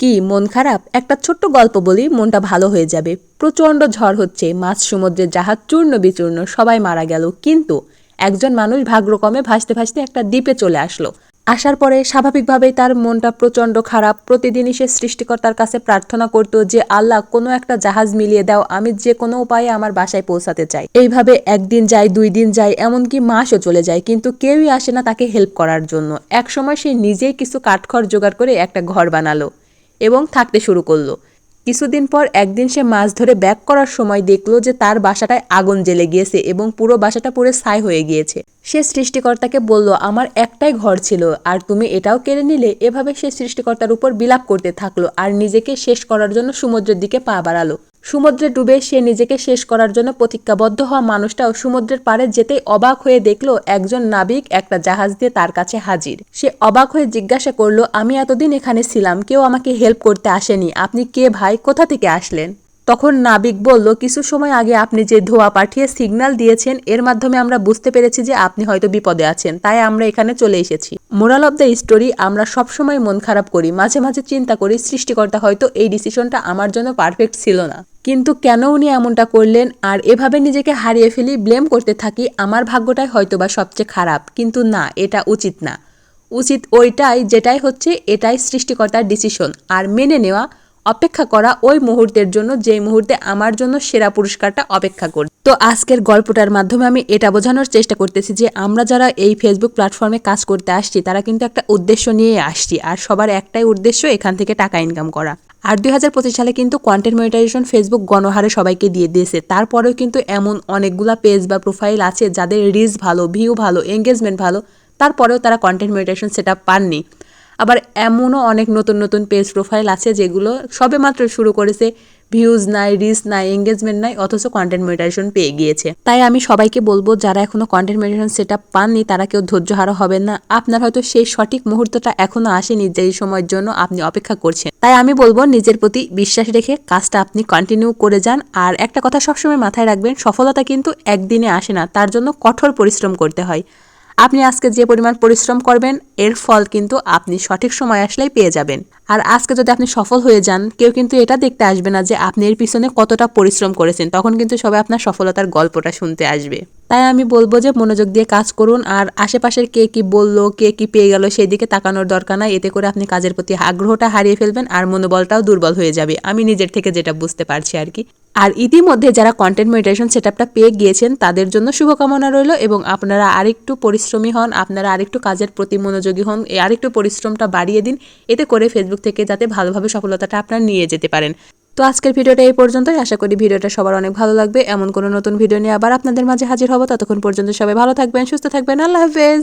কি মন খারাপ? একটা ছোট্ট গল্প বলি, মনটা ভালো হয়ে যাবে। প্রচণ্ড ঝড় হচ্ছে মাছ সমুদ্রের জাহাজ চূর্ণ বিচূর্ণ, সবাই মারা গেল। কিন্তু একজন মানুষ ভাগ্যক্রমে ভাসতে ভাসতে একটা দ্বীপে চলে আসলো। আসার পরে স্বাভাবিকভাবেই তার মনটা প্রচণ্ড খারাপ। প্রতিদিনই সে সৃষ্টিকর্তার কাছে প্রার্থনা করতো যে, আল্লাহ, কোনো একটা জাহাজ মিলিয়ে দাও, আমি যে কোনো উপায়ে আমার বাসায় পৌঁছাতে চাই। এইভাবে একদিন যায়, দুই দিন যায়, এমনকি মাসও চলে যায়, কিন্তু কেউই আসে না তাকে হেল্প করার জন্য। একসময় সে নিজেই কিছু কাঠখড় জোগাড় করে একটা ঘর বানালো। এবং থাকতে শুরু করল। কিছুদিন পর একদিন সে মাছ ধরে ব্যাক করার সময় দেখল যে তার বাসাটায় আগুন জ্বেলে গিয়েছে এবং পুরো বাসাটা পুরো ছাই হয়ে গিয়েছে। সে সৃষ্টিকর্তাকে বলল, আমার একটাই ঘর ছিল আর তুমি এটাও কেড়ে নিলে। এভাবে সে সৃষ্টিকর্তার উপর বিলাপ করতে থাকল আর নিজেকে শেষ করার জন্য সমুদ্রের দিকে পা বাড়ালো। সমুদ্রে ডুবে সে নিজেকে শেষ করার জন্য প্রতিজ্ঞাবদ্ধ হওয়া মানুষটাও সমুদ্রের পাড়ে যেতেই অবাক হয়ে দেখল একজন নাবিক একটা জাহাজ দিয়ে তার কাছে হাজির। সে অবাক হয়ে জিজ্ঞাসা করল, আমি এতদিন এখানে ছিলাম, কেউ আমাকে হেল্প করতে আসেনি। আপনি কে ভাই? কোথা থেকে আসলেন? তখন নাবিক বলল, কিছু সময় আগে আপনি যে ধোয়া পাঠিয়ে সিগন্যাল দিয়েছেন, এর মাধ্যমে আমরা বুঝতে পেরেছি যে আপনি হয়তো বিপদে আছেন। তাই আমরা এখানে চলে এসেছি। মোরাল অব দ্য স্টোরি আমরা সবসময় মন খারাপ করি। মাঝে মাঝে চিন্তা করি, সৃষ্টিকর্তা হয়তো এই ডিসিশনটা আমার জন্য পারফেক্ট ছিল না। কিন্তু কেন উনি এমনটা করলেন? আর এভাবে নিজেকে হারিয়ে ফেলি, ব্লেম করতে থাকি, আমার ভাগ্যটাই হয়তো বা সবচেয়ে খারাপ। কিন্তু না, এটা উচিত না। উচিত ওইটাই, যেটাই হচ্ছে, এটাই সৃষ্টিকর্তার ডিসিশন। আর মেনে নেওয়া অপেক্ষা করা ওই মুহূর্তের জন্য, যেই মুহূর্তে আমার জন্য সেরা পুরস্কারটা অপেক্ষা করি তো আজকের গল্পটার মাধ্যমে আমি এটা বোঝানোর চেষ্টা করতেছি যে, আমরা যারা এই ফেসবুক প্ল্যাটফর্মে কাজ করতে আসছি, তারা কিন্তু একটা উদ্দেশ্য নিয়ে আসছি, আর সবার একটাই উদ্দেশ্য এখান থেকে টাকা ইনকাম করা। আর দুই হাজার পঁচিশ সালে কিন্তু কন্টেন্ট মনিটাইজেশন ফেসবুক গণহারে সবাইকে দিয়ে দিয়েছে। তারপরেও কিন্তু এমন অনেকগুলা পেজ বা প্রোফাইল আছে যাদের রিচ ভালো ভিউ ভালো এঙ্গেজমেন্ট ভালো, তারপরেও তারা কন্টেন্ট মনিটাইজেশন সেটা পাননি। আবার এমনও অনেক নতুন নতুন পেজ প্রোফাইল আছে যেগুলো সবে মাত্র শুরু করেছে ভিউজ নাই রিচ নাই এঙ্গেজমেন্ট নাই, অথচ কন্টেন্ট মনিটাইজেশন পেয়ে গিয়েছে। তাই আমি সবাইকে বলব, যারা এখনও কন্টেন্ট মনিটাইজেশন সেটা পাননি, তারা কেউ ধৈর্য হারা হবেন না। আপনার হয়তো সেই সঠিক মুহূর্তটা এখনও আসেনি যেই সময়ের জন্য আপনি অপেক্ষা করছেন। তাই আমি বলব, নিজের প্রতি বিশ্বাস রেখে কাজটা আপনি কন্টিনিউ করে যান। আর একটা কথা সবসময় মাথায় রাখবেন, সফলতা কিন্তু একদিনে আসে না, তার জন্য কঠোর পরিশ্রম করতে হয়। আপনি আজকে যে পরিমাণ পরিশ্রম করবেন, এর ফল কিন্তু আপনি সঠিক সময় আসলেই পেয়ে যাবেন। আর আজকে যদি আপনি সফল হয়ে যান, কেউ কিন্তু এটা দেখতে আসবে না যে আপনি এর পিছনে কতটা পরিশ্রম করেছেন, তখন কিন্তু সবাই আপনার সফলতার গল্পটা শুনতে আসবে। তাই আমি বলব যে মনোযোগ দিয়ে কাজ করুন, আর আশেপাশের কে কি বলল, কে কি পেয়ে গেল, সেই দিকে তাকানোর দরকার নাই, এতে করে আপনি কাজের প্রতি আগ্রহটা হারিয়ে ফেলবেন, আর মনোবলটাও দুর্বল হয়ে যাবে। আমি নিজের থেকে যেটা বুঝতে পারছি আর কি। আর ইতিমধ্যে যারা কন্টেন্ট মেডিটেশন সেটআপটা পেয়ে গিয়েছেন, তাদের জন্য শুভকামনা রইল এবং আপনারা আরেকটু পরিশ্রমী হন, আপনারা আরেকটু কাজের প্রতি মনোযোগী হন আরেকটু পরিশ্রমটা বাড়িয়ে দিন, এতে করে ফেসবুক থেকে যাতে ভালোভাবে সফলতাটা আপনারা নিয়ে যেতে পারেন। তো আজকের ভিডিওটা এই পর্যন্তই। আশা করি ভিডিওটা সবার অনেক ভালো লাগবে। এমন কোনো নতুন ভিডিও নিয়ে আবার আপনাদের মাঝে হাজির হব। ততক্ষণ পর্যন্ত সবাই ভালো থাকবেন, সুস্থ থাকবেন। আল্লাহ হাফেজ।